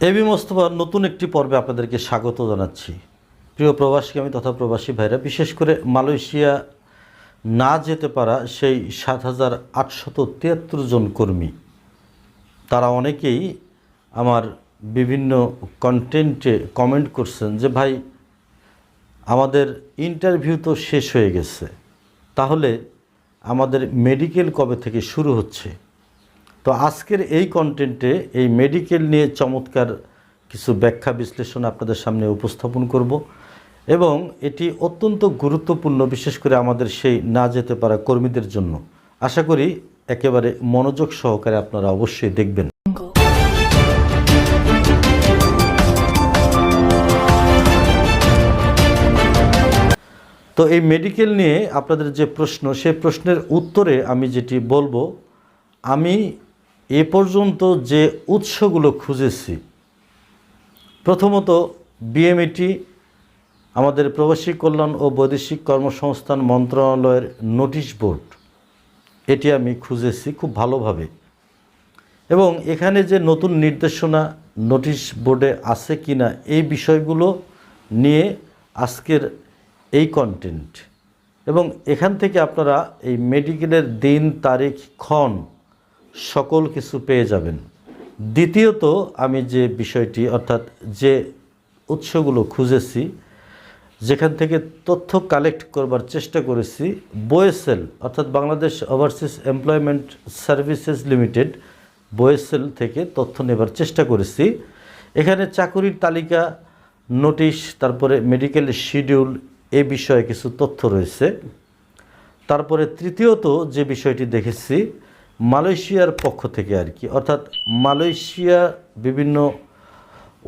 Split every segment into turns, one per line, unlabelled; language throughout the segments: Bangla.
এবি মোস্তফার নতুন একটি পর্বে আপনাদেরকে স্বাগত জানাচ্ছি। প্রিয় প্রবাসী, আমি তথা প্রবাসী ভাইরা, বিশেষ করে মালয়েশিয়া না যেতে পারা সেই সাত হাজার আটশত তিয়াত্তর জন কর্মী। তারা অনেকেই আমার বিভিন্ন কন্টেন্টে কমেন্ট করছেন যে, ভাই, আমাদের ইন্টারভিউ তো শেষ হয়ে গেছে। তাহলে আমাদের মেডিকেল কবে থেকে শুরু হচ্ছে? তো আজকের এই কন্টেন্টে এই মেডিকেল নিয়ে চমৎকার কিছু ব্যাখ্যা বিশ্লেষণ আপনাদের সামনে উপস্থাপন করব এবং এটি অত্যন্ত গুরুত্বপূর্ণ, বিশেষ করে আমাদের সেই না যেতে পারা কর্মীদের জন্য। আশা করি একেবারে মনোযোগ সহকারে আপনারা অবশ্যই দেখবেন। তো এই মেডিকেল নিয়ে আপনাদের যে প্রশ্ন সেই প্রশ্নের উত্তরে আমি যেটি বলব, আমি এ পর্যন্ত যে উৎসগুলো খুঁজেছি, প্রথমত বিএমইটি আমাদের প্রবাসী কল্যাণ ও বৈদেশিক কর্মসংস্থান মন্ত্রণালয়ের নোটিশ বোর্ড। এটি আমি খুঁজেছি খুব ভালোভাবে। এবং এখানে যে নতুন নির্দেশনা নোটিশ বোর্ডে আছে কি না এই বিষয়গুলো নিয়ে আজকের এই কন্টেন্ট এবং এখান থেকে আপনারা এই মেডিকেলের দিন, তারিখ, ক্ষণ সকল কিছু পেয়ে যাবেন। দ্বিতীয়ত, আমি যে বিষয়টি, অর্থাৎ যে উৎসগুলো খুঁজেছি, যেখান থেকে তথ্য কালেক্ট করবার চেষ্টা করেছি, বোয়েসেল, অর্থাৎ Bangladesh overseas employment services limited BOESL থেকে তথ্য নেবার চেষ্টা করেছি। এখানে চাকুরির তালিকা, নোটিশ, তারপরে মেডিকেল শিডিউল, এ বিষয়ে কিছু তথ্য রয়েছে। তারপরে তৃতীয়ত যে বিষয়টি দেখেছি মালয়েশিয়ার পক্ষ থেকে আর কি। অর্থাৎ মালয়েশিয়া বিভিন্ন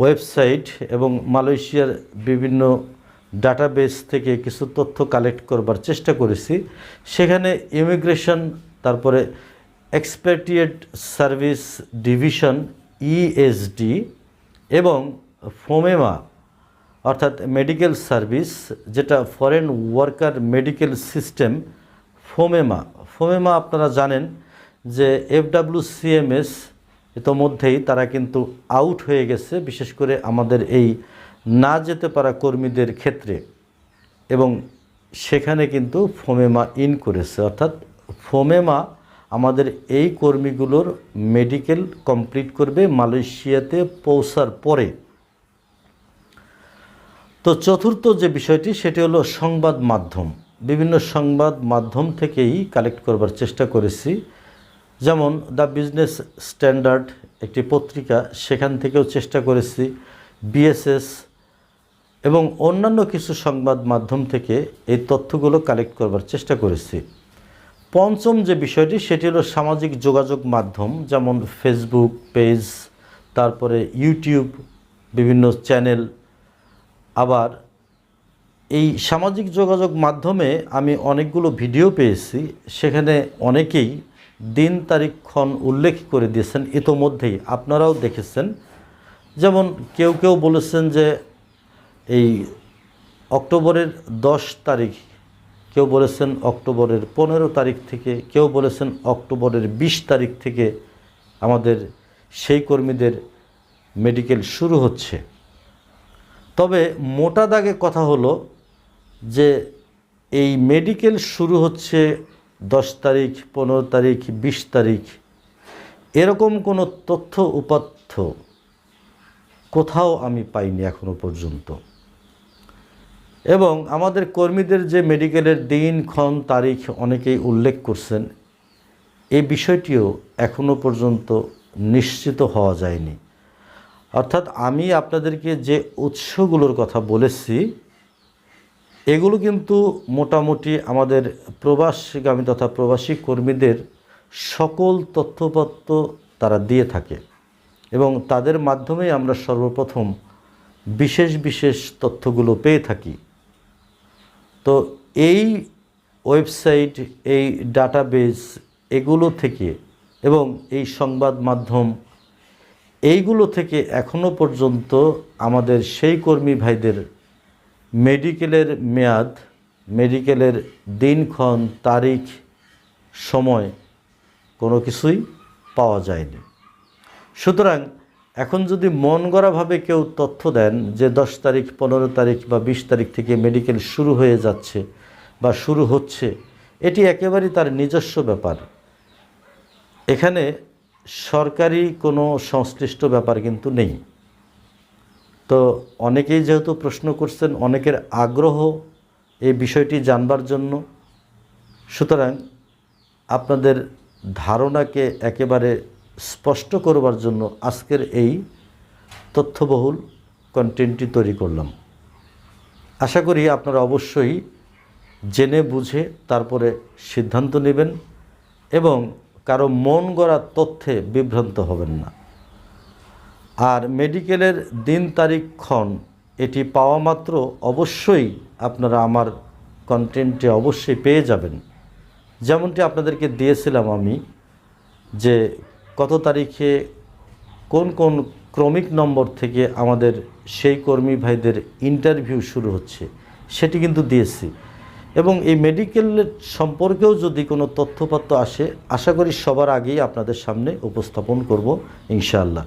ওয়েবসাইট এবং মালয়েশিয়ার বিভিন্ন ডাটাবেস থেকে কিছু তথ্য কালেক্ট করবার চেষ্টা করেছি। সেখানে ইমিগ্রেশন, তারপরে এক্সপেটিয়েট সার্ভিস ডিভিশন ইএসডি এবং ফোমেমা, অর্থাৎ মেডিকেল সার্ভিস, যেটা foreign worker medical system, FOMEMA. FOMEMA আপনারা জানেন যে এফডাব্লিউ সিএমএস ইতোমধ্যেই তারা কিন্তু আউট হয়ে গেছে, বিশেষ করে আমাদের এই না যেতে পারা কর্মীদের ক্ষেত্রে। এবং সেখানে কিন্তু ফোমেমা ইন করেছে। অর্থাৎ ফোমেমা আমাদের এই কর্মীগুলোর মেডিকেল কমপ্লিট করবে মালয়েশিয়াতে পৌঁছার পরে। তো চতুর্থ যে বিষয়টি, সেটি হলো সংবাদ মাধ্যম। বিভিন্ন সংবাদ মাধ্যম থেকেই কালেক্ট করবার চেষ্টা করেছি। যেমন দ্য বিজনেস স্ট্যান্ডার্ড একটি পত্রিকা, সেখান থেকেও চেষ্টা করেছি। বিএসএস এবং অন্যান্য কিছু সংবাদ মাধ্যম থেকে এই তথ্যগুলো কালেক্ট করবার চেষ্টা করেছি। পঞ্চম যে বিষয়টি, সেটি হলো সামাজিক যোগাযোগ মাধ্যম, যেমন ফেসবুক পেজ তারপরে ইউটিউব বিভিন্ন চ্যানেল আবার এই সামাজিক যোগাযোগ মাধ্যমে আমি অনেকগুলো ভিডিও পেয়েছি, সেখানে অনেকেই দিন তারিখক্ষণ উল্লেখ করে দিয়েছেন। ইতোমধ্যেই আপনারাও দেখেছেন। যেমন কেউ কেউ বলেছেন যে এই অক্টোবরের দশ তারিখ, কেউ বলেছেন অক্টোবরের পনেরো তারিখ থেকে, কেউ বলেছেন অক্টোবরের বিশ তারিখ থেকে আমাদের সেই কর্মীদের মেডিকেল শুরু হচ্ছে। তবে মোটা দাগে কথা হলো যে এই মেডিকেল শুরু হচ্ছে দশ তারিখ, পনেরো তারিখ, বিশ তারিখ, এরকম কোনো তথ্য উপাত্য কোথাও আমি পাইনি এখনও পর্যন্ত। এবং আমাদের কর্মীদের যে মেডিকেলের দিন, ক্ষণ, তারিখ অনেকেই উল্লেখ করছেন এই বিষয়টিও এখনও পর্যন্ত নিশ্চিত হওয়া যায়নি। অর্থাৎ আমি আপনাদেরকে যে উৎসগুলোর কথা বলেছি এগুলো কিন্তু মোটামুটি আমাদের প্রবাসগামী তথা প্রবাসী কর্মীদের সকল তথ্যপত্র তারা দিয়ে থাকে এবং তাদের মাধ্যমেই আমরা সর্বপ্রথম বিশেষ বিশেষ তথ্যগুলো পেয়ে থাকি। তো এই ওয়েবসাইট, এই ডাটাবেস এগুলো থেকে এবং এই সংবাদ মাধ্যম এইগুলো থেকে এখনও পর্যন্ত আমাদের সেই কর্মী ভাইদের মেডিকেলের মেয়াদ, মেডিকেলের দিনক্ষণ, তারিখ, সময় কোনো কিছুই পাওয়া যায়নি। সুতরাং এখন যদি মন গড়াভাবে কেউ তথ্য দেন যে দশ তারিখ, পনেরো তারিখ বা বিশ তারিখ থেকে মেডিকেল শুরু হয়ে যাচ্ছে বা শুরু হচ্ছে, এটি একেবারেই তার নিজস্ব ব্যাপার। এখানে সরকারি কোনো সংশ্লিষ্ট ব্যাপার কিন্তু নেই। তো অনেকেই যেহেতু প্রশ্ন করছেন, অনেকের আগ্রহ এই বিষয়টি জানবার জন্য। সুতরাং আপনাদের ধারণাকে একেবারে স্পষ্ট করবার জন্য আজকের এই তথ্যবহুল কন্টেন্টটি তৈরি করলাম। আশা করি আপনারা অবশ্যই জেনে বুঝে তারপরে সিদ্ধান্ত নেবেন এবং কারও মন গড়া তথ্যে বিভ্রান্ত হবেন না। আর মেডিকেলের দিন তারিখ ক্ষণ, এটি পাওয়া মাত্র অবশ্যই আপনারা আমার কন্টেন্টে অবশ্যই পেয়ে যাবেন। যেমনটি আপনাদেরকে দিয়েছিলাম আমি, যে কত তারিখে কোন কোন ক্রমিক নম্বর থেকে আমাদের সেই কর্মী ভাইদের ইন্টারভিউ শুরু হচ্ছে, সেটি কিন্তু দিয়েছি। এবং এই মেডিকেল সম্পর্কেও যদি কোনো তথ্যপত্র আসে, আশা করি সবার আগেই আপনাদের সামনে উপস্থাপন করব, ইনশাআল্লাহ।